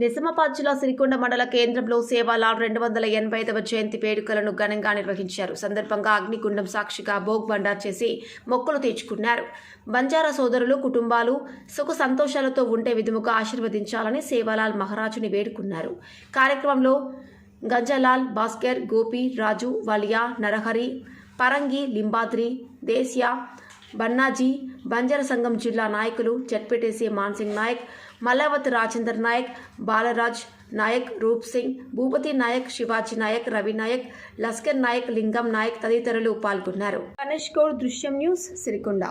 నిజామాబాద్ జిల్లా సిరికొండ మండల కేంద్రంలో సేవాలాల్ రెండు వందల ఎనభై ఐదవ జయంతి వేడుకలను ఘనంగా నిర్వహించారు. సందర్భంగా అగ్నిగుండం సాక్షిగా భోగ్ బండార్ చేసి మొక్కలు తీర్చుకున్నారు. బంజారా సోదరులు కుటుంబాలు సుఖ సంతోషాలతో ఉండే విధముగా ఆశీర్వదించాలని సేవాలాల్ మహారాజుని వేడుకున్నారు. కార్యక్రమంలో గంజాలాల్ భాస్కర్ గోపి రాజు వలియా నరహరి పరంగి లింబాద్రి దేశ్యా బన్నాజీ బంజర సంఘం జిల్లా నాయకులు జడ్పీటీసీ మాన్సింగ్ నాయక్ మలావత్ రాజేందర్ నాయక్ బాలరాజ్ నాయక్ రూప్ సింగ్ భూపతి నాయక్ శివాజీ నాయక్ రవి నాయక్ లస్కర్ నాయక్ లింగం నాయక్ తదితరులు పాల్గొన్నారు. గణేష్ గౌడ్ దృశ్యం న్యూస్ సిరికొండ.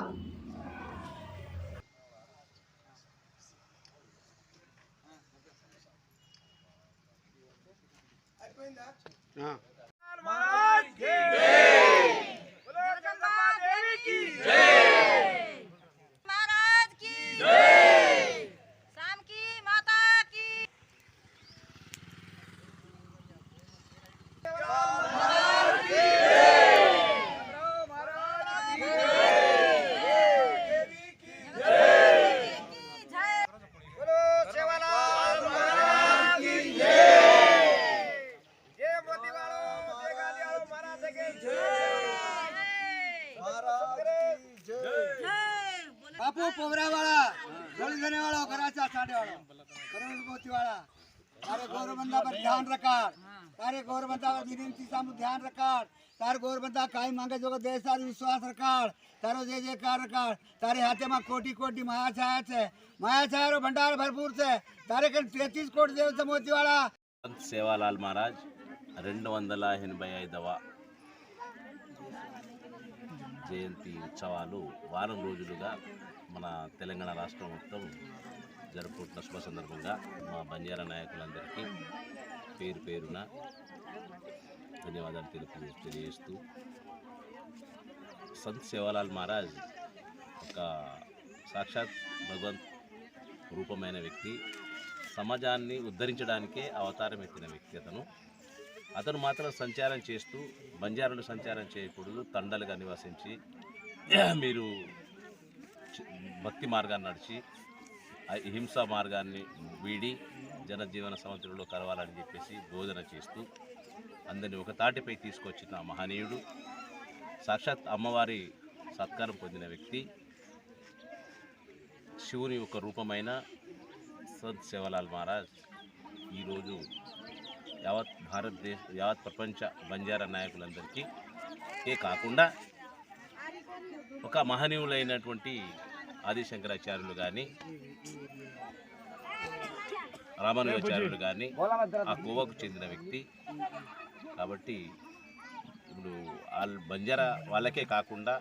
वाला कराचा छाड़े वाला करोड़पति वाला तारे गौरबंदा पर ध्यान रखा तारे गौरबंदा पर विनती सामू ध्यान रखा तारे गौरबंदा काई मांगे जो देश सारी विश्वास रखा तारो जय जयकार रखा तारे हाथे में कोटि कोटि माया छाया छे माया छाया रो भंडार भरपूर छे तारे कन तैतीस कोटि देव से मोती वाला సంత్ సేవాలాల్ మహారాజ్ రెండు వందల ఎనభై ఐదవ జయంతి ఉత్సవాలు వారం రోజులుగా మన తెలంగాణ రాష్ట్రం మొత్తం జరుపుకుంటున్న శుభ సందర్భంగా మా బంజారా నాయకులందరికీ పేరు పేరున ధన్యవాదాలు తెలుపు తెలియజేస్తూ సంత్ సేవాలాల్ మహారాజ్ ఒక సాక్షాత్ భగవంత్ రూపమైన వ్యక్తి. సమాజాన్ని ఉద్ధరించడానికే అవతారం ఎత్తిన వ్యక్తి అతను. అతను మాత్రం సంచారం చేస్తూ బంజారులు సంచారం చేయకూడదు తండలుగా నివసించి మీరు భక్తి మార్గాన్ని నడిచి హింసా మార్గాన్ని వీడి జనజీవన సముద్రంలో కలవాలని చెప్పేసి బోధన చేస్తూ అందరిని ఒక తాటిపై తీసుకొచ్చిన మహనీయుడు సాక్షాత్ అమ్మవారి సత్కారం పొందిన వ్యక్తి శివుని ఒక రూపమైన సద్ శివలాల్ మహారాజ్. ఈరోజు యావత్ భారతదేశ యావత్ ప్రపంచ బంజారా నాయకులందరికీ ఏ కాకుండా ఒక మహనీయులైనటువంటి ఆదిశంకరాచార్యులు కానీ రామానుజాచార్యులు కానీ ఆ కోవకు చెందిన వ్యక్తి. కాబట్టి ఇప్పుడు వాళ్ళు బంజారా వాళ్ళకే కాకుండా